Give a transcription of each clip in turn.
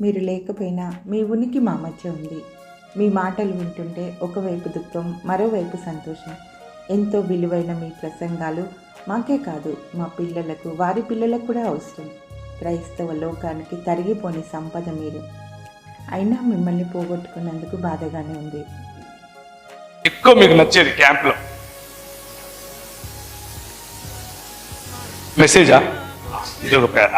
మీరు లేకపోయినా మీ ఉనికి మా మధ్య ఉంది. మీ మాటలు వింటుంటే ఒకవైపు దుఃఖం మరోవైపు సంతోషం. ఎంతో విలువైన మీ ప్రసంగాలు మాకే కాదు మా పిల్లలకు వారి పిల్లలకు కూడా అవసరం. క్రైస్తవ లోకానికి తరిగిపోని సంపద మీరు. అయినా మిమ్మల్ని పోగొట్టుకున్నందుకు బాధగానే ఉంది. ఎక్కువ మీకు నచ్చేది క్యాంప్లో. మెసేజా? ఇది ఒక పేరు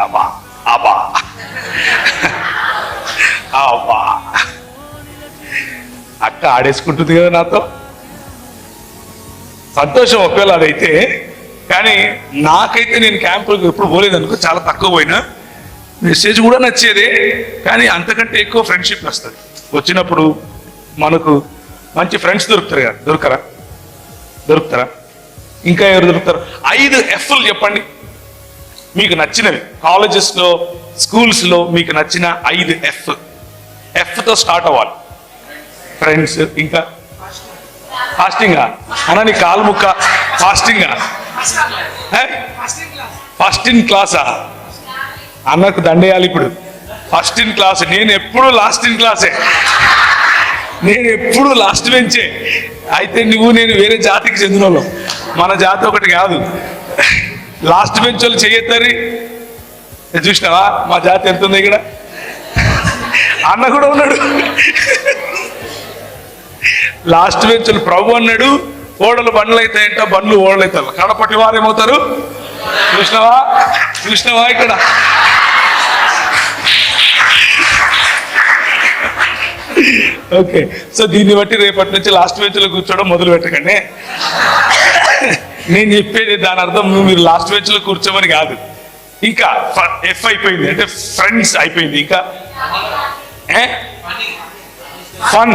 అబ్బా అక్క ఆడేసుకుంటుంది కదా నాతో? సంతోషం ఒకవేళ అదైతే కానీ నాకైతే నేను క్యాంపులకు ఎప్పుడు పోలేదు అనుకో చాలా తక్కువ పోయినా. మెసేజ్ కూడా నచ్చేదే కానీ అంతకంటే ఎక్కువ ఫ్రెండ్షిప్ వస్తుంది. వచ్చినప్పుడు మనకు మంచి ఫ్రెండ్స్ దొరుకుతారు కదా దొరకరా? దొరుకుతారా? ఇంకా ఎవరు దొరుకుతారు? ఐదు ఎఫ్లు చెప్పండి. మీకు నచ్చినవి. కాలేజెస్లో స్కూల్స్లో మీకు నచ్చిన ఐదు ఎఫ్. ఎఫ్తో స్టార్ట్ అవ్వాలి. ఫ్రెండ్స్ ఇంకా? ఫాస్టింగా అన్న నీ కాలు ముక్క ఫాస్టింగా ఫస్ట్ ఇన్ క్లాసా అన్నకు దండేయాలి ఇప్పుడు. ఫస్ట్ ఇన్ క్లాస్ నేను ఎప్పుడు లాస్ట్ ఇన్ క్లాసే నేను ఎప్పుడు లాస్ట్ బెంచే అయితే నువ్వు నేను వేరే జాతికి చెందిన వాళ్ళం మన జాతి ఒకటి కాదు. లాస్ట్ బెంచ్ వాళ్ళు చేయొద్దని. చూసినావా? మా జాతి ఎంత ఉంది ఇక్కడ? అన్న కూడా ఉన్నాడు. లాస్ట్ బెంచ్ ప్రభు అన్నాడు ఓడలు బండ్లు అవుతాయంట బండ్లు ఓడలు అవుతారు కడపటి వారు ఏమవుతారు? కృష్ణవా కృష్ణవా ఇక్కడ? ఓకే. సో దీన్ని బట్టి రేపటి నుంచి లాస్ట్ బెంచ్లో కూర్చోవడం మొదలు పెట్టకండి. నేను చెప్పేది దాని అర్థం నువ్వు మీరు లాస్ట్ బెంచ్లో కూర్చోమని కాదు. ఇంకా ఎఫ్ అయిపోయింది. అంటే ఫ్రెండ్స్ అయిపోయింది. ఇంకా fun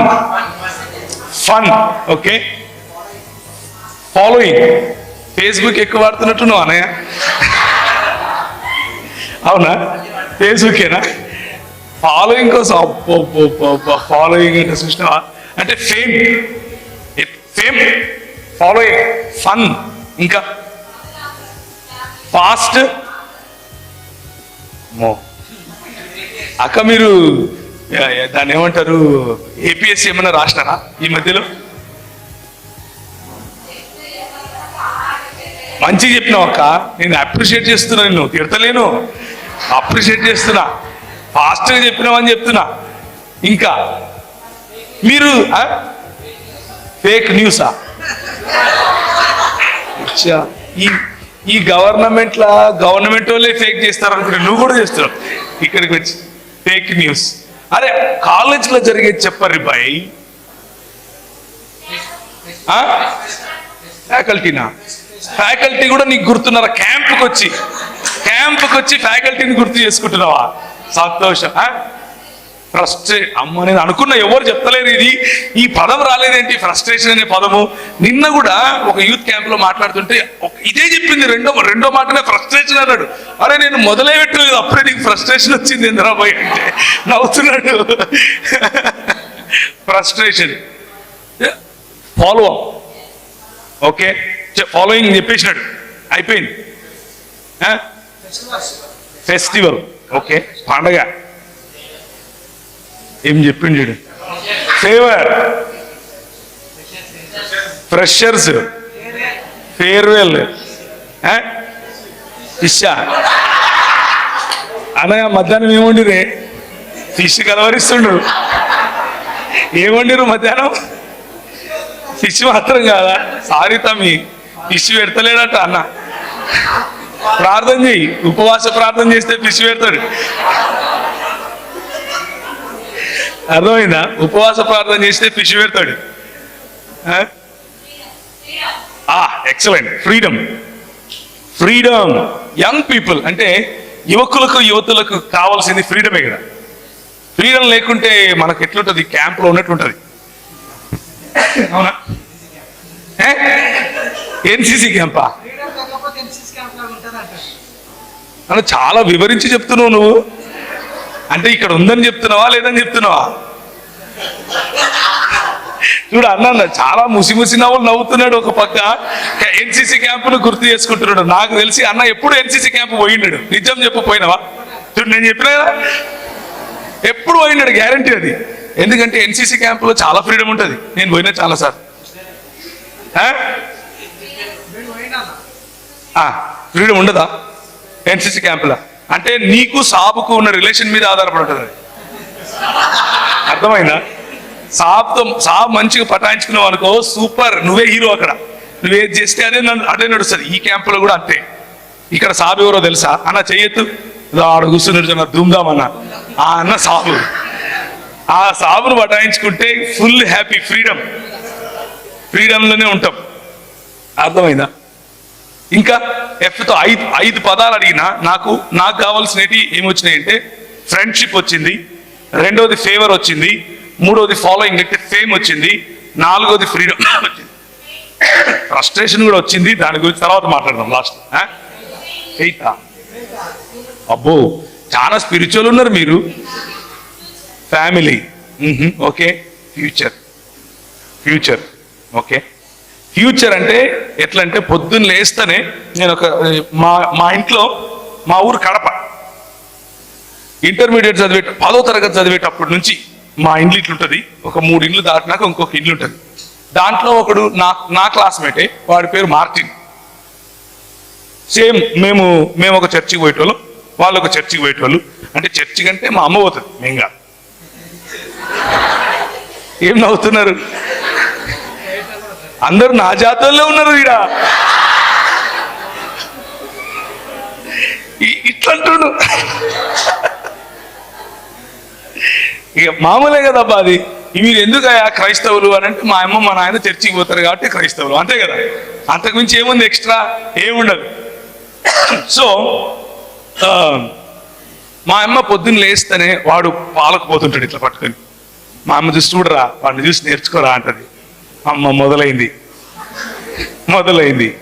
fun okay following Facebook ఎక్కువ వాడుతున్నట్టు నువ్వు అనయ్య అవునా ఫేస్బుకేనా ఫాలోయింగ్ కోసం ఫాలోయింగ్ అంటే చూసినావా? అంటే ఫేమ్ ఫేమ్ ఫాలోయింగ్ ఫన్ ఇంకా? ఫాస్ట్ మో. అక్క మీరు దాన్ని ఏమంటారు? ఏపీఎస్సీ ఏమైనా రాసినారా ఈ మధ్యలో? మంచిగా చెప్పినావు అక్క. నేను అప్రిషియేట్ చేస్తున్నా నిన్ను. తిడతలేను. అప్రిషియేట్ చేస్తున్నా. ఫాస్ట్గా చెప్పినావని చెప్తున్నా. ఇంకా మీరు ఫేక్ న్యూసా ఈ ఈ గవర్నమెంట్లా గవర్నమెంట్ వాళ్ళే ఫేక్ చేస్తారనుకుంటే నువ్వు కూడా చేస్తున్నావు. ఇక్కడికి వచ్చి ఫేక్ న్యూస్ అరే కాలేజీలో జరిగే జరిగేది చెప్పరు బాయ్ ఫ్యాకల్టీనా ఫ్యాకల్టీ కూడా నీకు గుర్తున్నారా? క్యాంప్కి వచ్చి క్యాంప్కి వచ్చి ఫ్యాకల్టీని గుర్తు చేసుకుంటున్నావా? సంతోషం ఫ్రస్ట్రే అమ్మ నేను అనుకున్న ఎవరు చెప్తలేరు ఇది. ఈ పదం రాలేదేంటి? ఫ్రస్ట్రేషన్ అనే పదము. నిన్న కూడా ఒక యూత్ క్యాంప్లో మాట్లాడుతుంటే ఇదే చెప్పింది. రెండో రెండో మాటనే ఫ్రస్ట్రేషన్ అన్నాడు. అరే నేను మొదలే పెట్టలేదు. అప్పుడే నీకు ఫ్రస్ట్రేషన్ వచ్చింది. ఇంద్రాబాయ్ అంటే నవ్వుతున్నాడు. ఫ్రస్ట్రేషన్. Follow okay. ఫాలోయింగ్ చెప్పేసినాడు. అయిపోయింది. Festival okay. పండగ. ఏం చెప్పిండు చూడు ఫేవర్. ఫ్రెషర్స్. ఫేర్వెల్. ఫిష్ అనగా మధ్యాహ్నం ఏమండిరే ఫిష్ కలవరిస్తుండ్రు ఏమండిరు మధ్యాహ్నం? ఫిష్ మాత్రం కాదా? సారీ తమ్మి ఫిష్ పెడతలేడట అన్న. ప్రార్థన చెయ్యి. ఉపవాస ప్రార్థన చేస్తే ఫిష్ పెడతాడు. అర్థమైందా? ఉపవాస ప్రార్థన చేస్తే ఫిష్ పెడతాడు. Excellent freedom freedom young people అంటే యువకులకు యువతులకు కావాల్సింది ఫ్రీడమే కదా. ఫ్రీడమ్ లేకుంటే మనకు ఎట్లుంటది? క్యాంప్లో ఉన్నట్లుంటది. అవునా? ఎన్సిసి క్యాంపా చాలా వివరించి చెప్తున్నావు నువ్వు. అంటే ఇక్కడ ఉందని చెప్తున్నావా లేదని చెప్తున్నావా? చూడు అన్న అన్న చాలా ముసి ముసి నవ్వులు నవ్వుతున్నాడు ఒక పక్క. ఎన్సీసీ క్యాంపును గుర్తు చేసుకుంటున్నాడు. నాకు తెలిసి అన్న ఎప్పుడు ఎన్సీసీ క్యాంప్ పోయినాడు నిజం చెప్పు పోయినావా? చూడు నేను చెప్పినా కదా? ఎప్పుడు పోయినాడు గ్యారంటీ అది. ఎందుకంటే ఎన్సీసీ క్యాంపులో చాలా ఫ్రీడమ్ ఉంటుంది. నేను పోయినా చాలా సార్ పోయినా ఫ్రీడమ్ ఉండదా? ఎన్సీసీ క్యాంపులో అంటే నీకు సాబుకు ఉన్న రిలేషన్ మీద ఆధారపడి ఉంటుంది అర్థమైందా? సాబ్తో సాబ్ మంచిగా పటాయించుకున్నావు అనుకో సూపర్ నువ్వే హీరో అక్కడ. నువ్వేది చేస్తే అదే నన్ను అదే నడుస్తుంది. ఈ క్యాంపులో కూడా అంతే. ఇక్కడ సాబ్ ఎవరో తెలుసా? అన్న చెయ్యొద్దు. ఆడు ఆడ కూర్చున్నాడు జన అన్న. ఆ అన్న సాబు ఆ సాబును పటాయించుకుంటే ఫుల్ హ్యాపీ ఫ్రీడమ్. ఫ్రీడమ్లోనే ఉంటాం. అర్థమైందా? ఇంకా ఎఫ్తో ఐదు ఐదు పదాలు అడిగినా నాకు నాకు కావాల్సినవి ఏమొచ్చినాయి అంటే ఫ్రెండ్షిప్ వచ్చింది రెండోది ఫేవర్ వచ్చింది మూడోది ఫాలోయింగ్ అంటే ఫేమ్ వచ్చింది నాలుగోది ఫ్రీడమ్ వచ్చింది. ఫ్రస్ట్రేషన్ కూడా వచ్చింది దాని గురించి తర్వాత మాట్లాడదాం లాస్ట్ ఎయితా అబ్బో చాలా స్పిరిచువల్ ఉన్నారు మీరు. Family okay. Future future okay. Future అంటే ఎట్లా అంటే పొద్దున్న లేస్తేనే నేను ఒక మా మా ఇంట్లో మా ఊరు కడప. ఇంటర్మీడియట్ చదివే పదో తరగతి చదివేటప్పటి నుంచి మా ఇండ్లు ఇట్లుంటుంది. ఒక మూడు ఇండ్లు దాటినాక ఇంకొక ఇల్లు ఉంటుంది. దాంట్లో ఒకడు నా నా క్లాస్మేటే వాడి పేరు మార్టిన్. సేమ్ మేము మేము ఒక చర్చికి పోయేటోళ్ళం వాళ్ళు ఒక చర్చికి పోయేటోళ్ళు. అంటే చర్చి కంటే మా అమ్మ పోతుంది మేము కాదు ఏం నవ్వుతున్నారు? అందరూ నా జాతరలో ఉన్నారు ఈడ. ఇట్లంటుడు ఇట్లంటుండు. ఇక మామూలే కదబ్బా అది. మీరు ఎందుకయ్యా క్రైస్తవులు అని అంటే మా అమ్మ మా నాయన చర్చికి పోతారు కాబట్టి క్రైస్తవులు. అంతే కదా. అంతకుమించి ఏముంది ఎక్స్ట్రా? ఏముండదు. సో మా అమ్మ పొద్దున్న లేస్తేనే వాడు పాలకు పోతుంటాడు ఇట్లా పట్టుకొని. మా అమ్మ చూసి చూడరా వాడిని చూసి నేర్చుకోరా అంటది. అమ్మ మొదలైంది. మొదలైంది.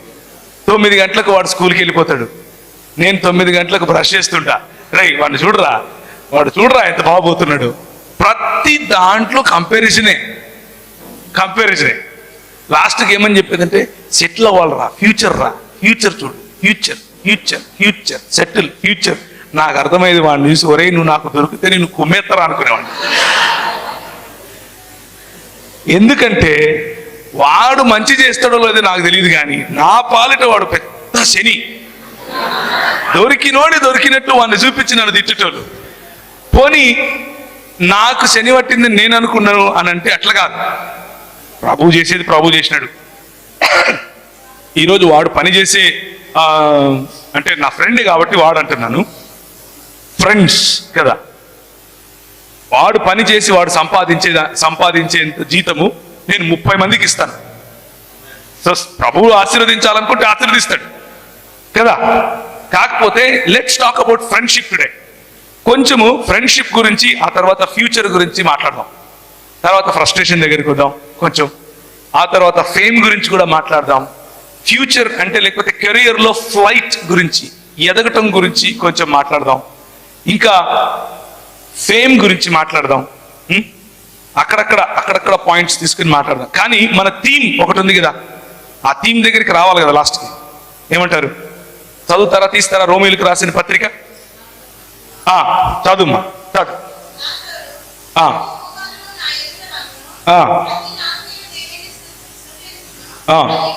తొమ్మిది గంటలకు వాడు స్కూల్కి వెళ్ళిపోతాడు. నేను తొమ్మిది గంటలకు బ్రష్ చేస్తుంటా. రై వాడిని చూడరా? వాడు చూడరా ఎంత బాగోతున్నాడు ప్రతి దాంట్లో కంపారిజనే కంపారిజనే లాస్ట్కి ఏమని చెప్పేదంటే సెటిల్ అవ్వాలరా. ఫ్యూచర్ రా. ఫ్యూచర్ చూడు. Future future future settle future నాకు అర్థమైంది వాడిని చూసి ఒరే నువ్వు నాకు దొరికితే నేను కుమ్మేత్తరా అనుకునేవాడిని. ఎందుకంటే వాడు మంచి చేస్తాడో లేదో నాకు తెలియదు కానీ నా పాలిట వాడు పెద్ద శని. దొరికినోడి దొరికినట్టు వాడిని చూపించి నన్ను తిట్టేటోళ్ళు పోనీ నాకు శని పట్టింది నేను అనుకున్నాను అని అంటే అట్లా కాదు. ప్రభు చేసేది ప్రభు చేసినాడు. ఈరోజు వాడు పని చేసే అంటే నా ఫ్రెండ్ కాబట్టి వాడు అంటున్నాను. ఫ్రెండ్స్ కదా. వాడు పని చేసి వాడు సంపాదించే సంపాదించే జీతము నేను ముప్పై మందికి ఇస్తాను. సో ప్రభువు ఆశీర్వదించాలనుకుంటే ఆశీర్వదిస్తాడు. కదా? కాకపోతే let's talk about friendship today కొంచెము ఫ్రెండ్షిప్ గురించి ఆ తర్వాత ఫ్యూచర్ గురించి మాట్లాడదాం. తర్వాత ఫ్రస్ట్రేషన్ దగ్గరికి వద్దాం కొంచెం. ఆ తర్వాత ఫేమ్ గురించి కూడా మాట్లాడదాం. ఫ్యూచర్ అంటే లేకపోతే కెరియర్లో ఫ్లైట్ గురించి ఎదగటం గురించి కొంచెం మాట్లాడదాం. ఇంకా ఫేమ్ గురించి మాట్లాడదాం. అక్కడక్కడ అక్కడక్కడ పాయింట్స్ తీసుకుని మాట్లాడదాం. కానీ మన థీమ్ ఒకటి ఉంది కదా. ఆ థీమ్ దగ్గరికి రావాలి కదా లాస్ట్కి ఏమంటారు? చదువుతారా తీస్తారా రోమిలకు రాసిన పత్రిక? ఆ, చదువుమ్మా చదువు. ఆ, ఆ, ఆ.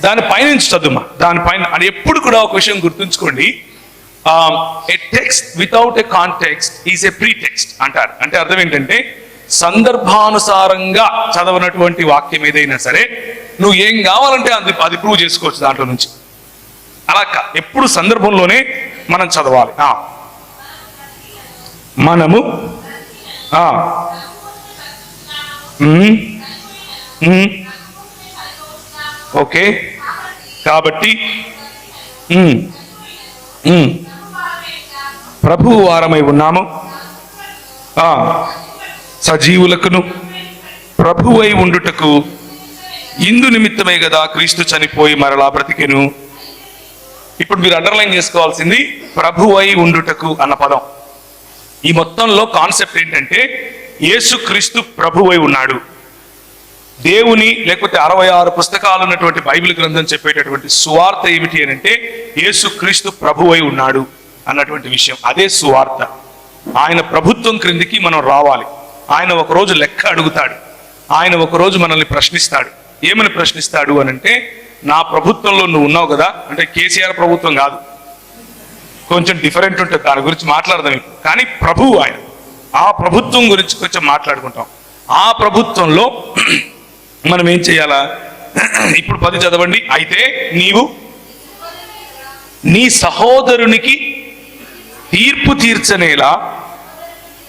దాని పైనుంచి చదువుమా? దానిపైన అది ఎప్పుడు కూడా ఒక విషయం గుర్తుంచుకోండి. A text without a context is a pretext అంటారు. అంటే అర్థం ఏంటంటే సందర్భానుసారంగా చదవనటువంటి వాక్యం ఏదైనా సరే నువ్వు ఏం కావాలంటే అది అది ప్రూవ్ చేసుకోవచ్చు దాంట్లో నుంచి. అలా ఎప్పుడు సందర్భంలోనే మనం చదవాలి. మనము ఓకే. కాబట్టి ప్రభువు వారమై ఉన్నాము సజీవులకును ప్రభువై ఉండుటకు ఇందు నిమిత్తమే కదా క్రీస్తు చనిపోయి మరలా బ్రతికెను. ఇప్పుడు మీరు అండర్లైన్ చేసుకోవాల్సింది ప్రభువై ఉండుటకు అన్న పదం. ఈ మొత్తంలో కాన్సెప్ట్ ఏంటంటే యేసు క్రీస్తు ప్రభువై ఉన్నాడు. దేవుని లేకపోతే అరవై ఆరు పుస్తకాలు ఉన్నటువంటి బైబిల్ గ్రంథం చెప్పేటటువంటి సువార్త ఏమిటి అని అంటే యేసు క్రీస్తు ప్రభువై ఉన్నాడు. అన్నటువంటి విషయం. అదే సువార్త. ఆయన ప్రభుత్వం క్రిందికి మనం రావాలి. ఆయన ఒకరోజు లెక్క అడుగుతాడు. ఆయన ఒకరోజు మనల్ని ప్రశ్నిస్తాడు. ఏమని ప్రశ్నిస్తాడు అని అంటే నా ప్రభుత్వంలో నువ్వు ఉన్నావు కదా అంటే కేసీఆర్ ప్రభుత్వం కాదు. కొంచెం డిఫరెంట్ ఉంటుంది. దాని గురించి మాట్లాడదాం ఇప్పుడు. కానీ ప్రభువు ఆయన. ఆ ప్రభుత్వం గురించి కొంచెం మాట్లాడుకుంటాం. ఆ ప్రభుత్వంలో మనం ఏం చేయాలా? ఇప్పుడు పది చదవండి. అయితే నీవు నీ సహోదరునికి తీర్పు తీర్చనేలా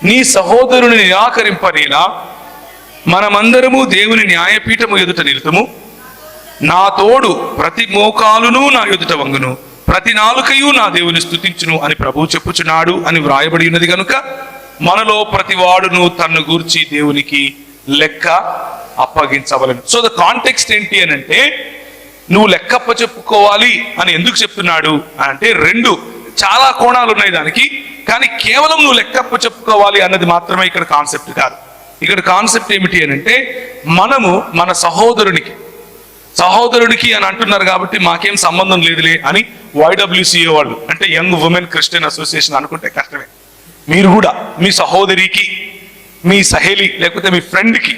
నీ సహోదరుని నిరాకరింపనేలా మనమందరము దేవుని న్యాయపీఠము ఎదుట నిలుతుము. నా తోడు ప్రతి మోకాలును నా ఎదుట వంగును. ప్రతి నాలుకయు నా దేవుని స్థుతించును అని ప్రభువు చెప్పుచున్నాడు అని వ్రాయబడి ఉన్నది కనుక మనలో ప్రతి వాడును తన్ను గూర్చి దేవునికి లెక్క అప్పగించవలను. సో ద కాంటెక్స్ట్ ఏంటి అని అంటే నువ్వు లెక్కప్ప చెప్పుకోవాలి అని ఎందుకు చెప్తున్నాడు అంటే రెండు చాలా కోణాలు ఉన్నాయి దానికి కానీ కేవలం నువ్వు లెక్కప్పు చెప్పుకోవాలి అన్నది మాత్రమే ఇక్కడ కాన్సెప్ట్ కాదు. ఇక్కడ కాన్సెప్ట్ ఏమిటి అని అంటే మనము మన సహోదరునికి సహోదరుడికి అని అంటున్నారు కాబట్టి మాకేం సంబంధం లేదులే అని వైడబ్ల్యూసీఏ వాళ్ళు అంటే యంగ్ ఉమెన్ క్రిస్టియన్ అసోసియేషన్ అనుకుంటే కష్టమే. మీరు కూడా మీ సహోదరికి మీ సహేలి లేకపోతే మీ ఫ్రెండ్కి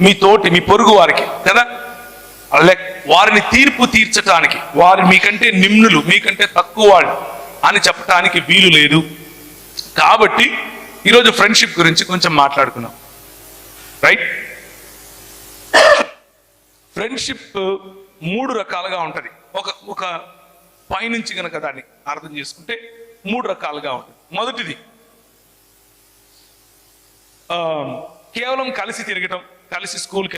మీ తోటి మీ పొరుగు వారికి కదా? వారిని తీర్పు తీర్చటానికి వారు మీకంటే నిమ్నులు మీకంటే తక్కువ వాళ్ళు అని చెప్పటానికి వీలు లేదు. కాబట్టి ఈరోజు ఫ్రెండ్షిప్ గురించి కొంచెం మాట్లాడుకున్నాం రైట్? ఫ్రెండ్షిప్ మూడు రకాలుగా ఉంటది. ఒక ఒక పైనుంచి కనుక దాన్ని అర్థం చేసుకుంటే మూడు రకాలుగా ఉంటుంది. మొదటిది కేవలం కలిసి తిరగటం కలిసి స్కూల్కి